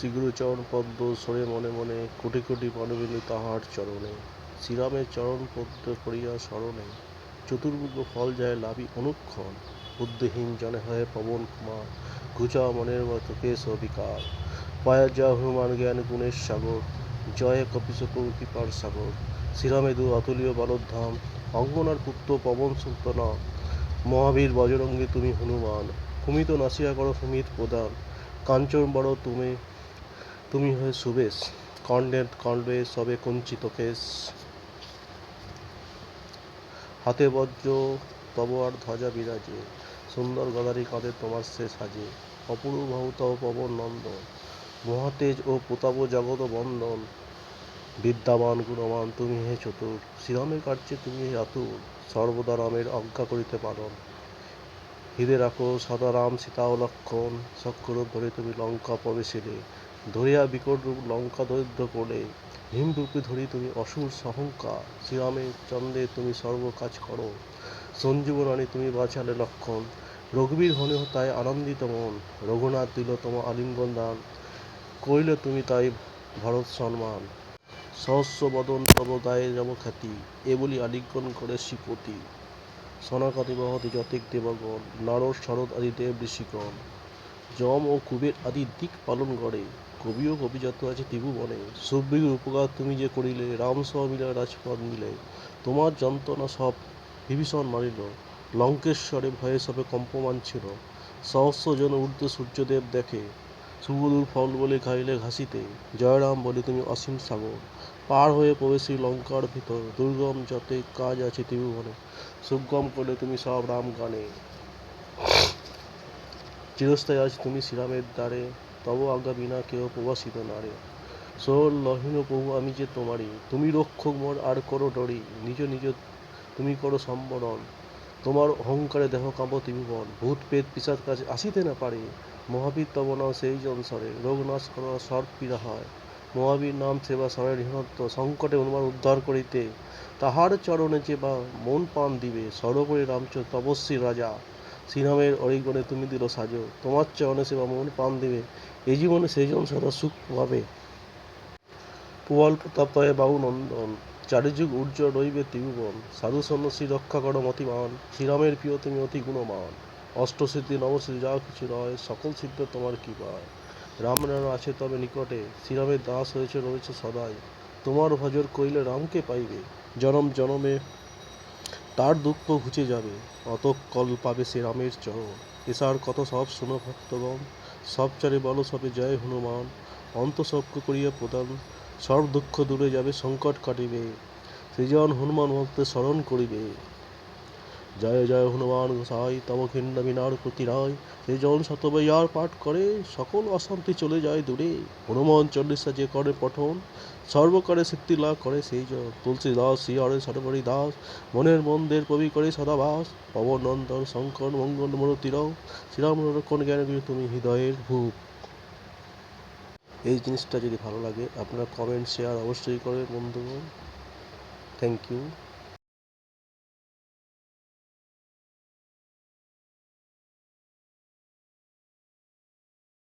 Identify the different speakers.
Speaker 1: শ্রীগুরুচরণ পদ্ম সরে মনে মনে কোটি কোটি মানবিনী তাহার চরণে। শ্রীরামের চরণ পদ্ম করিয়া স্মরণে চতুর্ভুজ ফল যায় লাভি অনুক্ষণ। বুদ্ধিহীন জনে হয়ে পবন কুমার, ঘুচা মনের মতো কেশ বিকার পায়া যা হনুমান জ্ঞান গুণের সাগর, জয় কপিস কৃপার সাগর। শ্রীরামে শ্রীরামেদু অতুলীয় বলধাম অঙ্গনার পুত্র পবন সুলতানা। মহাবীর বজরঙ্গী তুমি হনুমান, কুমিত নাসিয়া করো সুমিত প্রদান কাঞ্চন বড় তুমি তুমি হয়ে সুবেশ কর্ণের কণ্ঠে সবে কুঞ্চিত কেশ। হাতে বজ্র, তব আর ধ্বজা বিরাজে, সুন্দর গদারি কাঁধে তোমার সে সাজে। অপূর্ব ভৌত পবন নন্দন, মহাতেজ ও প্রতাপ জগত বন্দন। বিদ্যাবান গুণবান, তুমি হে চতুর, শ্রীরামের কার্যে তুমি হে আতুর, সর্বদা রামের অজ্ঞা করিতে পালন। হৃদে রাখো সদা রাম সীতা ও লক্ষণ চক্ররূপ ধরে তুমি লঙ্কা প্রবেশিলে। ধরিয়া বিকট রূপ লঙ্কা দরিদ্র করে ভীমরূপে ধরি তুমি অসুর সহংকার। শ্রীরামের চন্দ্রে তুমি সর্ব কাজ করো। সঞ্জীবনী তুমি বাঁচালে লক্ষণ। রঘুবীর হনে তাই আনন্দিত মন। রঘুনাথ দিল তোমা আলিঙ্গন দান। কইলে তুমি তাই ভারত সম্মান সহস্র বদন তব গায়ে যাব খ্যাতি। এ বলি আলিঙ্গন করে শ্রীপতি। সনাকাতি মহতি যতিক দেবগণ। নারদ শরৎ আদি দেব ঋষিগণ। যম ও কুবের আদি দিক পালন করে। কবি ও কবিজাত আছে ত্রিভুবনে সুগ্রীর উপকার তুমি যে করিলে, রাম সহ মিলে রাজপদ মিলে তোমার যন্ত্রণা সব বিভীষণ মারিল লঙ্কেশ্বরে ভয়ে সবে কম্পমান ছিল। সহস্র জন ঊর্ধ্বে সূর্যদেব দেখে। সুবদূর ফল বলে খাইলে ঘাসিতে। জয়রাম বলে, তুমি অসীম সাগর। পার হয়ে প্রবেশী লঙ্কার ভিতর। দুর্গম যতে কাজ আছে ত্রিভুবনে সুগম করলে তুমি সব রাম গানে। চিরস্থায়ী আজ তুমি শ্রীরামের দ্বারে, তব আজ্ঞা বিনা কেউ প্রবাসিত নারে। সোল লহীন প্রভু, আমি যে তোমারই, তুমি রক্ষক মোর, আর করো ডরি, নিজ নিজ তুমি করো সম্বরণ। তোমার অহংকারে দেহ কাঁপ ত্রিভুবন ভূত পেট পিসার কাছে আসিতে না পারে। মহাবীর তব নাম সেই জনসরে রোগ নাশ করা সর্ব পীড়া হয়। মহাবীর নাম সেবা সরের হীনত্ব, সংকটে অনুমান উদ্ধার করিতে। তাহার চরণে যে বা মন পান দিবে সর্বোপরি রামচন্দ্র তপস্বী রাজা। শ্রীরামের অরিগণে তুমি দিল সাজো। তোমার চরণে সেবা মন পান দিবে। এই জীবনে সেই জন সদা সুখ পাবে। প্রবল প্রতাপ তয়ে বাহু নন্দন। চারিযুগ উজ্জ্বল রইবে ত্রিভুবন। সাধু সন্ন্যাসী রক্ষা করো মতিমান। শ্রীরামের প্রিয় তুমি অতি গুণমান। অষ্টসিদ্ধি নবসিদ্ধি যা কিছু রয় সকল সিদ্ধ তোমার কি পায় রাম নাম আছে তবে নিকটে। শ্রীরামের দাস হয়েছে রয়েছে সদাই। তোমার ভজর কইলে রামকে পাইবে। জনম জনমে তার দুঃখ ঘুচে যাবে। অত কল পাবে সে রামের চরণ। এসার কত সব শোনো ভক্তগণ। সব চারে বলো সবে জয় হনুমান। অন্তঃসক্ষ করিয়া প্রদান। সব দুঃখ দূরে যাবে, সংকট কাটিবে। সৃজন হনুমান ভক্তের স্মরণ করিবে। জয় জয় হনুমান গোসাই, তব খিন্ন বিনার প্রতি রায় সৃজন শতবৈয়ার পাঠ করে, সকল অশান্তি চলে যায় দূরে। হনুমান চল্লিশা যে করে পঠন, সর্বকারে সিদ্ধি লাভ করে সেই তুলসী দাস শ্রীহরে সর্বরী দাস, মনের মন্দের কবি করে সদাবাস। পবন নন্দন শঙ্কর মঙ্গল মরতিরাও শ্রীরাম রক্ষণ জ্ঞান তুমি হৃদয়ের ভূপ এই জিনিসটা যদি ভালো লাগে, আপনারা কমেন্ট শেয়ার অবশ্যই করে বন্ধুগণ। Thank you